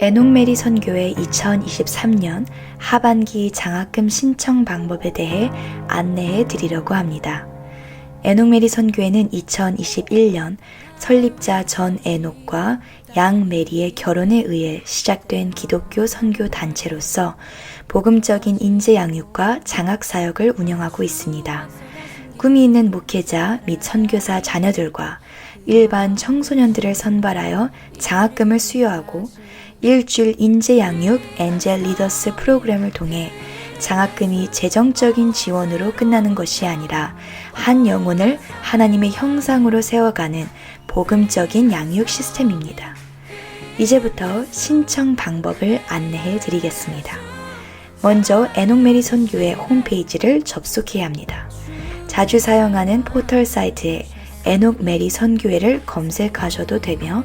에녹메리 선교회 2023년 하반기 장학금 신청 방법에 대해 안내해 드리려고 합니다. 에녹메리 선교회는 2021년 설립자 전 에녹과 양 메리의 결혼에 의해 시작된 기독교 선교 단체로서 복음적인 인재 양육과 장학 사역을 운영하고 있습니다. 꿈이 있는 목회자 및 선교사 자녀들과 일반 청소년들을 선발하여 장학금을 수여하고 일주일 인재 양육 엔젤 리더스 프로그램을 통해 장학금이 재정적인 지원으로 끝나는 것이 아니라 한 영혼을 하나님의 형상으로 세워가는 복음적인 양육 시스템입니다. 이제부터 신청 방법을 안내해 드리겠습니다. 먼저 에녹메리 선교회 홈페이지를 접속해야 합니다. 자주 사용하는 포털 사이트에 에녹 메리 선교회를 검색하셔도 되며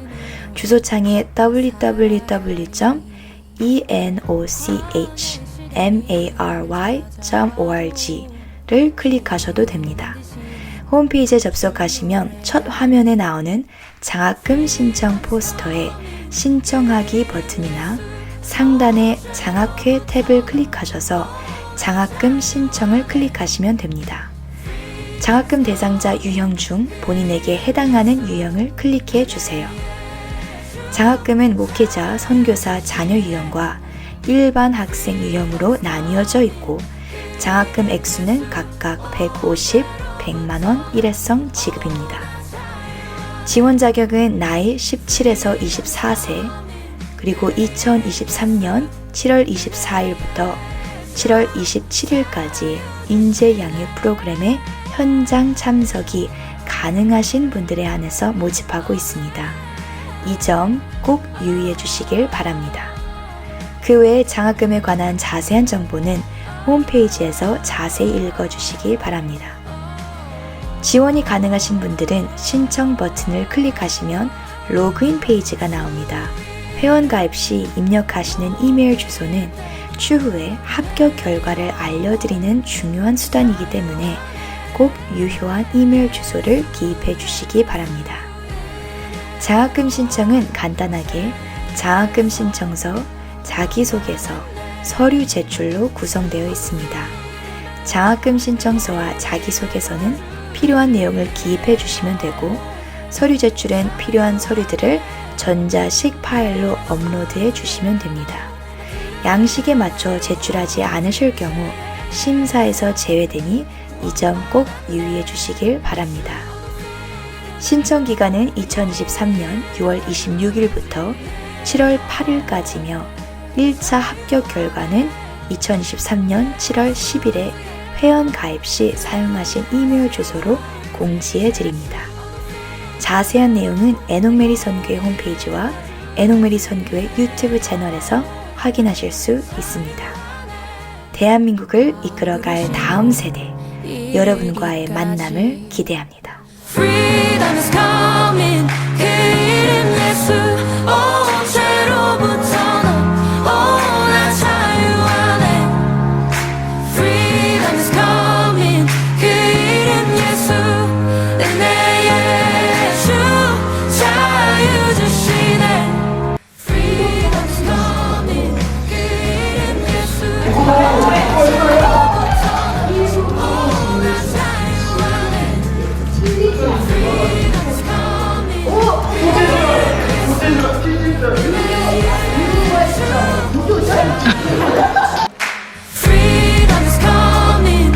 주소창에 www.enochmary.org를 클릭하셔도 됩니다. 홈페이지에 접속하시면 첫 화면에 나오는 장학금 신청 포스터에 신청하기 버튼이나 상단의 장학회 탭을 클릭하셔서 장학금 신청을 클릭하시면 됩니다. 장학금 대상자 유형 중 본인에게 해당하는 유형을 클릭해 주세요. 장학금은 목회자, 선교사 자녀 유형과 일반 학생 유형으로 나뉘어져 있고 장학금 액수는 각각 150, 100만원 일회성 지급입니다. 지원 자격은 나이 17에서 24세, 그리고 2023년 7월 24일부터 7월 27일까지 인재 양육 프로그램에 현장 참석이 가능하신 분들에 한해서 모집하고 있습니다. 이 점 꼭 유의해 주시길 바랍니다. 그 외에 장학금에 관한 자세한 정보는 홈페이지에서 자세히 읽어 주시기 바랍니다. 지원이 가능하신 분들은 신청 버튼을 클릭하시면 로그인 페이지가 나옵니다. 회원 가입 시 입력하시는 이메일 주소는 추후에 합격 결과를 알려드리는 중요한 수단이기 때문에 꼭 유효한 이메일 주소를 기입해 주시기 바랍니다. 장학금 신청은 간단하게 장학금 신청서, 자기소개서, 서류 제출로 구성되어 있습니다. 장학금 신청서와 자기소개서는 필요한 내용을 기입해 주시면 되고, 서류 제출엔 필요한 서류들을 전자식 파일로 업로드해 주시면 됩니다. 양식에 맞춰 제출하지 않으실 경우 심사에서 제외되니 이 점 꼭 유의해 주시길 바랍니다. 신청 기간은 2023년 6월 26일부터 7월 8일까지며 1차 합격 결과는 2023년 7월 10일에 회원 가입 시 사용하신 이메일 주소로 공지해 드립니다. 자세한 내용은 에녹메리 선교회 홈페이지와 에녹메리 선교회 유튜브 채널에서 확인하실 수 있습니다. 대한민국을 이끌어갈 다음 세대, 여러분과의 만남을 기대합니다. Freedom is coming. 그 이름 예수. Oh. Freedom is coming.